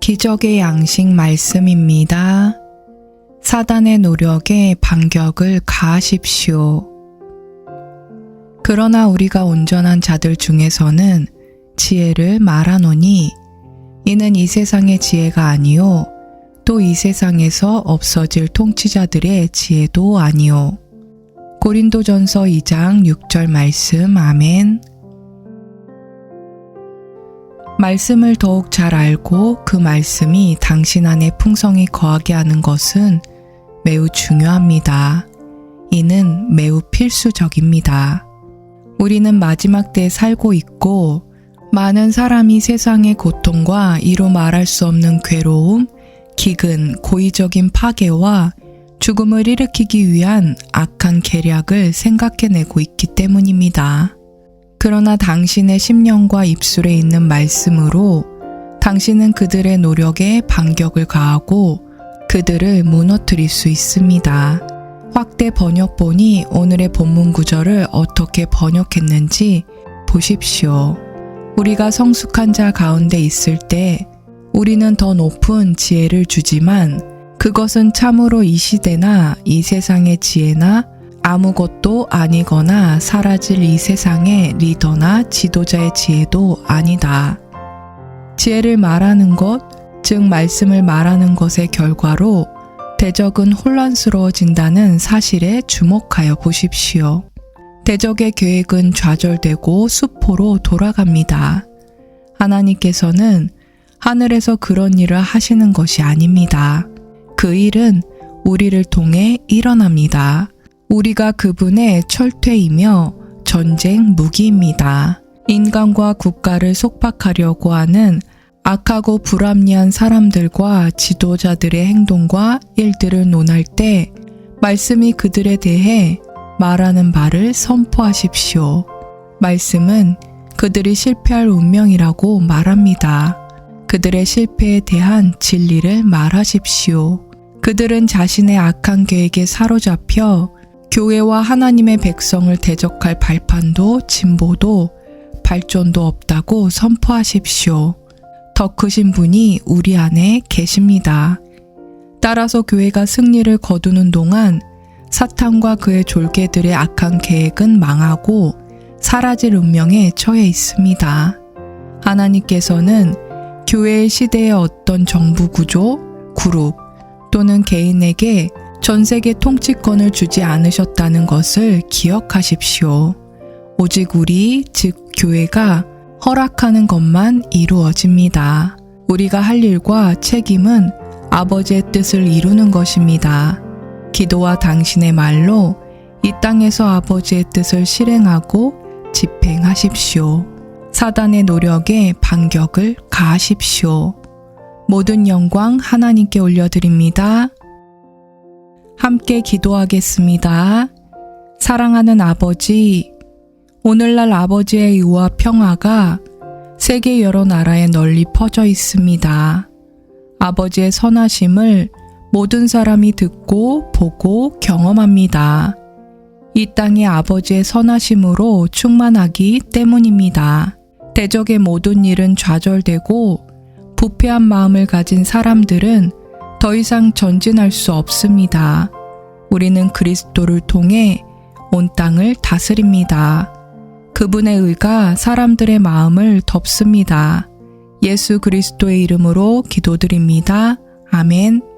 기적의 양식 말씀입니다. 사단의 노력에 반격을 가하십시오. 그러나 우리가 온전한 자들 중에서는 지혜를 말하노니 이는 이 세상의 지혜가 아니요 또 이 세상에서 없어질 통치자들의 지혜도 아니요 고린도전서 2장 6절 말씀 아멘 말씀을 더욱 잘 알고 그 말씀이 당신 안에 풍성히 거하게 하는 것은 매우 중요합니다. 이는 매우 필수적입니다. 우리는 마지막 때에 살고 있고 많은 사람이 세상의 고통과 이루 말할 수 없는 괴로움, 기근, 고의적인 파괴와 죽음을 일으키기 위한 악한 계략을 생각해내고 있기 때문입니다. 그러나 당신의 심령과 입술에 있는 말씀으로 당신은 그들의 노력에 반격을 가하고 그들을 무너뜨릴 수 있습니다. 확대 번역본이 오늘의 본문 구절을 어떻게 번역했는지 보십시오. 우리가 성숙한 자 가운데 있을 때 우리는 더 높은 지혜를 주지만 그것은 참으로 이 시대나 이 세상의 지혜나 아무것도 아니거나 사라질 이 세상의 리더나 지도자의 지혜도 아니다. 지혜를 말하는 것, 즉 말씀을 말하는 것의 결과로 대적은 혼란스러워진다는 사실에 주목하여 보십시오. 대적의 계획은 좌절되고 수포로 돌아갑니다. 하나님께서는 하늘에서 그런 일을 하시는 것이 아닙니다. 그 일은 우리를 통해 일어납니다. 우리가 그분의 철퇴이며 전쟁 무기입니다. 인간과 국가를 속박하려고 하는 악하고 불합리한 사람들과 지도자들의 행동과 일들을 논할 때 말씀이 그들에 대해 말하는 바를 선포하십시오. 말씀은 그들이 실패할 운명이라고 말합니다. 그들의 실패에 대한 진리를 말하십시오. 그들은 자신의 악한 계획에 사로잡혀 교회와 하나님의 백성을 대적할 발판도 진보도 발전도 없다고 선포하십시오. 더 크신 분이 우리 안에 계십니다. 따라서 교회가 승리를 거두는 동안 사탄과 그의 졸개들의 악한 계획은 망하고 사라질 운명에 처해 있습니다. 하나님께서는 교회의 시대의 어떤 정부 구조, 그룹 또는 개인에게 전 세계 통치권을 주지 않으셨다는 것을 기억하십시오. 오직 우리, 즉 교회가 허락하는 것만 이루어집니다. 우리가 할 일과 책임은 아버지의 뜻을 이루는 것입니다. 기도와 당신의 말로 이 땅에서 아버지의 뜻을 실행하고 집행하십시오. 사단의 노력에 반격을 가하십시오. 모든 영광 하나님께 올려드립니다. 함께 기도하겠습니다. 사랑하는 아버지, 오늘날 아버지의 의와 평화가 세계 여러 나라에 널리 퍼져 있습니다. 아버지의 선하심을 모든 사람이 듣고 보고 경험합니다. 이 땅이 아버지의 선하심으로 충만하기 때문입니다. 대적의 모든 일은 좌절되고 부패한 마음을 가진 사람들은 더 이상 전진할 수 없습니다. 우리는 그리스도를 통해 온 땅을 다스립니다. 그분의 의가 사람들의 마음을 덮습니다. 예수 그리스도의 이름으로 기도드립니다. 아멘.